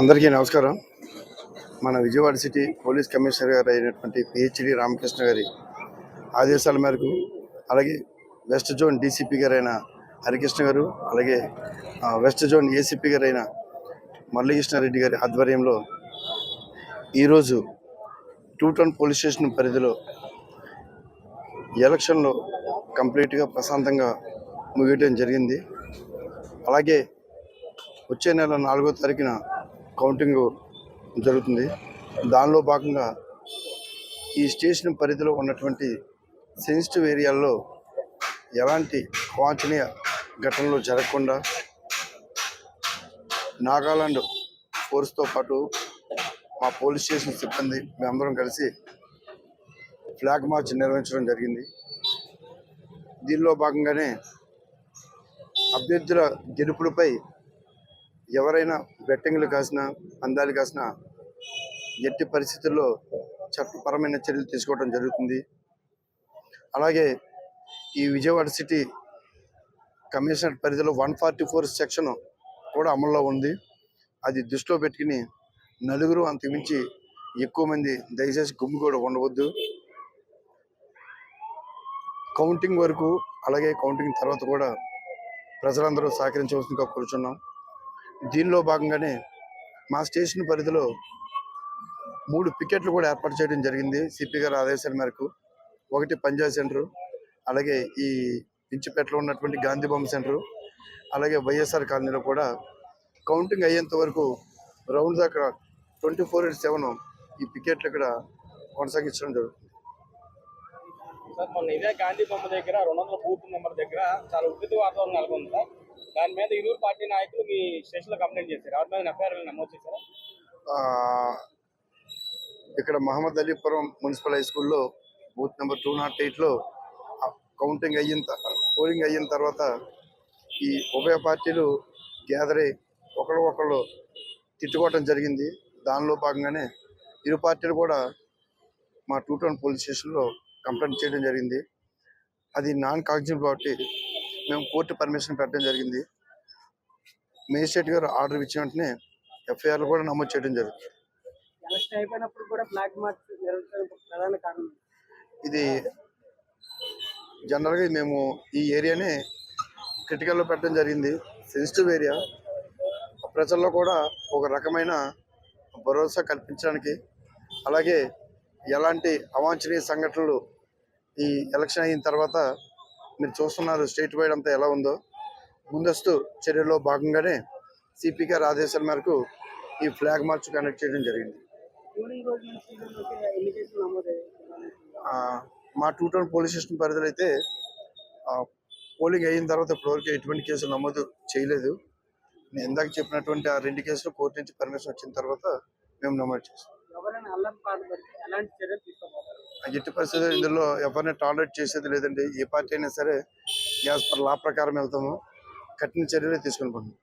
అందరికీ నమస్కారం. మన విజయవాడ సిటీ పోలీస్ కమిషనర్ గారు అయినటువంటి పిహెచ్డి రామకృష్ణ గారి ఆదేశాల మేరకు అలాగే వెస్ట్ జోన్ డీసీపీ గారైన హరికృష్ణ గారు అలాగే వెస్ట్ జోన్ ఏసీపీ గారైన మురళీకృష్ణారెడ్డి గారి ఆధ్వర్యంలో ఈరోజు టూ టౌన్ పోలీస్ స్టేషన్ పరిధిలో ఎలక్షన్లో కంప్లీట్గా ప్రశాంతంగా ముగియటం జరిగింది. అలాగే వచ్చే నెల నాలుగో తారీఖున కౌంటింగ్ జరుగుతుంది. దానిలో భాగంగా ఈ స్టేషన్ పరిధిలో ఉన్నటువంటి సెన్సిటివ్ ఏరియాల్లో ఎలాంటి వాంఛనీయ ఘటనలు జరగకుండా నాగాలాండ్ ఫోర్స్తో పాటు మా పోలీస్ స్టేషన్ సిబ్బంది మేమందరం కలిసి ఫ్లాగ్ మార్చ్ నిర్వహించడం జరిగింది. దీనిలో భాగంగానే అభ్యర్థుల గెలుపులపై ఎవరైనా బెట్టింగ్లు కాసినా అందాలు కాసినా ఎట్టి పరిస్థితుల్లో చట్టపరమైన చర్యలు తీసుకోవడం జరుగుతుంది. అలాగే ఈ విజయవాడ సిటీ కమిషనర్ పరిధిలో వన్ ఫార్టీ ఫోర్ సెక్షన్ కూడా అమల్లో ఉంది. అది దృష్టిలో పెట్టుకుని నలుగురు అంతకుమించి ఎక్కువ మంది దయచేసి గుమ్మి కూడా ఉండవద్దు. కౌంటింగ్ వరకు అలాగే కౌంటింగ్ తర్వాత కూడా ప్రజలందరూ సహకరించవలసిందిగా కూర్చున్నాం. దీనిలో భాగంగానే మా స్టేషన్ పరిధిలో మూడు పికెట్లు కూడా ఏర్పాటు చేయడం జరిగింది. సిపి గారి ఆదేశాల మేరకు ఒకటి పంజాబ్ సెంటర్ అలాగే ఈ పించిపేటలో ఉన్నటువంటి గాంధీ బొమ్మ సెంటర్ అలాగే వైఎస్ఆర్ కాలనీలో కూడా కౌంటింగ్ అయ్యేంత వరకు రౌండ్ దాకా ట్వంటీ ఫోర్ ఇంటూ సెవెన్ ఈ పికెట్లు ఇక్కడ కొనసాగించడం జరుగుతుంది. సార్ మొన్న ఇదే గాంధీ బొమ్మ దగ్గర రెండు వందల బూత్ నెంబర్ దగ్గర చాలా ఉద్యుత వాతావరణం నెలకొంది సార్. దాని మీద ఇరువురు పార్టీ నాయకులు మీ స్టేషన్లో కంప్లైంట్ చేశారు. ఎవరి మీద ఎఫ్ఐఆర్ నమోదు చేశారా? ఇక్కడ మహమ్మద్ అలీపురం మున్సిపల్ హై స్కూల్లో బూత్ నెంబర్ టూ నాట్ ఎయిట్లో కౌంటింగ్ అయిన పోలింగ్ అయిన తర్వాత ఈ ఉభయ పార్టీలు గ్యాదర్ అయ్యి ఒకళ్ళు ఒకళ్ళు తిట్టుకోవటం జరిగింది. దానిలో భాగంగానే ఇరు పార్టీలు కూడా మా టూ టౌన్ పోలీస్ స్టేషన్లో కంప్లైంట్ చేయడం జరిగింది. అది నాన్ కాగ్జిబుల్ కాబట్టి మేము కోర్టు పర్మిషన్ పెట్టడం జరిగింది. మేజిస్ట్రేట్ గారు ఆర్డర్ ఇచ్చిన వెంటనే ఎఫ్ఐఆర్లు కూడా నమోదు చేయడం జరుగుతుంది ఇది జనరల్గా మేము ఈ ఏరియానే క్రిటికల్లో పెట్టడం జరిగింది. Sensitive area. ప్రజల్లో కూడా ఒక రకమైన భరోసా కల్పించడానికి అలాగే ఎలాంటి అవాంఛనీయ సంఘటనలు ఈ ఎలక్షన్ అయిన తర్వాత మీరు చూస్తున్నారు స్టేట్ వైడ్ అంతా ఎలా ఉందో. ముందస్తు చర్యలో భాగంగానే సిపి గారి ఆదేశాల మేరకు ఈ ఫ్లాగ్ మార్చ్ కండక్ట్ చేయడం జరిగింది. మా టూ టౌన్ పోలీస్ స్టేషన్ పరిధిలో అయితే పోలింగ్ అయిన తర్వాత ఇప్పటివరకు ఎటువంటి కేసులు నమోదు చేయలేదు. నేను ఇందాక చెప్పినటువంటి ఆ రెండు కేసులు కోర్టు నుంచి పర్మిషన్ వచ్చిన తర్వాత మేము నమోదు చేస్తాం ఆ ఎట్టి పరిస్థితి ఇందులో ఎవరిని టాలరేట్ చేసేది లేదండి. ఏ పార్టీ అయినా సరే గ్యాస్ పర్ లా ప్రకారం వెళ్తాము. కఠిన చర్యలు తీసుకుని పోతాం